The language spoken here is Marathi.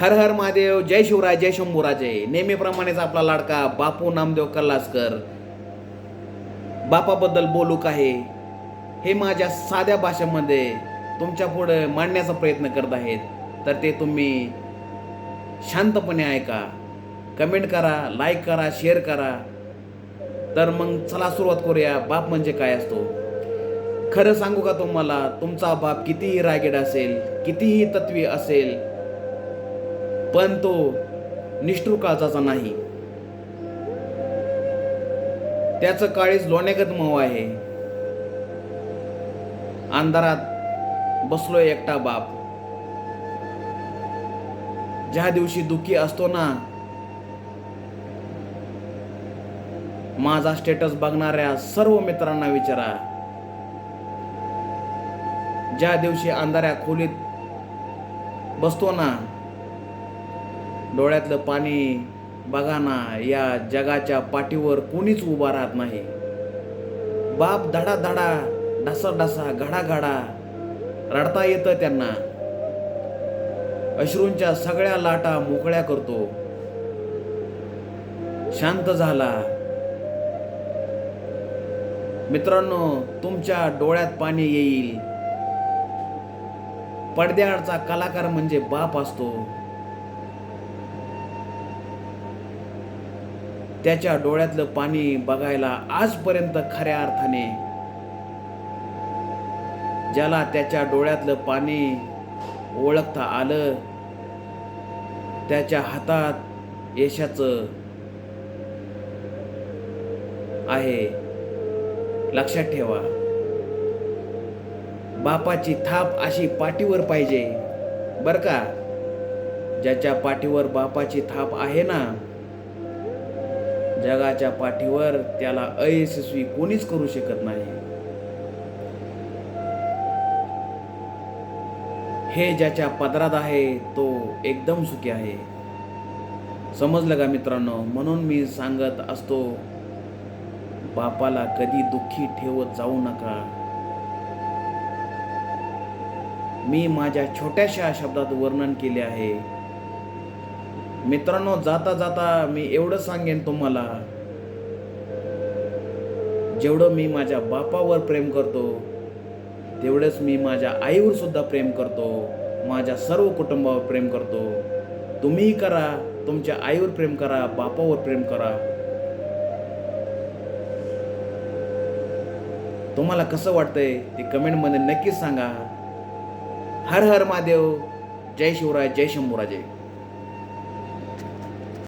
हर हर महादेव जय शिवराय जय शंभूराजे. नेहमीप्रमाणेच आपला लाडका बापू नामदेव कल्लासकर. बापाबद्दल बोलू काही? हे माझ्या साध्या भाषेमध्ये तुमच्यापुढे मांडण्याचा प्रयत्न करत आहेत. तर ते तुम्ही शांतपणे ऐका. कमेंट करा लाईक करा शेअर करा. तर मग चला सुरुवात करूया. बाप म्हणजे काय असतो? खरं सांगू का तुम्हाला? तुमचा बाप कितीही रागेड असेल कितीही तत्वी असेल पण तो निष्ठुर काळजाचा नाही. त्याचं काळीज लोण्यागत मऊ आहे. अंधारात बसलोय एकटा बाप. ज्या दिवशी दुखी असतो ना माझा स्टेटस बघणाऱ्या सर्व मित्रांना विचारा. ज्या दिवशी अंधाऱ्या खोलीत बसतो ना डोळ्यातलं पाणी बघा ना या जगाच्या पाठीवर कोणीच उभा राहत नाही. बाप धडा धडा ढसा ढसा घडा घडा रडता येतं त्यांना. अश्रूंच्या सगळ्या लाटा मोकळ्या करतो. शांत झाला. मित्रांनो तुमच्या डोळ्यात पाणी येईल. पडद्याआडचा कलाकार म्हणजे बाप असतो. त्याच्या डोळ्यातलं पाणी बघायला आजपर्यंत खऱ्या अर्थाने ज्याला त्याच्या डोळ्यातलं पाणी ओळखता आलं त्याच्या हातात यशाचं आहे. लक्षात ठेवा बापाची थाप अशी पाठीवर पाहिजे बर का? ज्याच्या पाठीवर बापाची थाप आहे ना जगाच्या पाठीवर त्याला अयशस्वी कोणीच करू शकत नाही. हे ज्याच्या पदरात आहे तो एकदम सुखी आहे. समजलं का मित्रांनो? म्हणून मी सांगत असतो बापाला कधी दुःखी ठेवत जाऊ नका. मी माझ्या छोट्याशा शब्दात वर्णन केले आहे. मित्रांनो जाता जाता मी एवढं सांगेन तुम्हाला जेवढं मी माझ्या बापावर प्रेम करतो तेवढंच मी माझ्या आईवर सुद्धा प्रेम करतो माझ्या सर्व कुटुंबावर प्रेम करतो. तुम्हीही करा तुमच्या आईवर प्रेम करा बापावर प्रेम करा. तुम्हाला कसं वाटतंय ते कमेंटमध्ये नक्कीच सांगा. हर हर महादेव जय शिवराय जय शंभूराजे.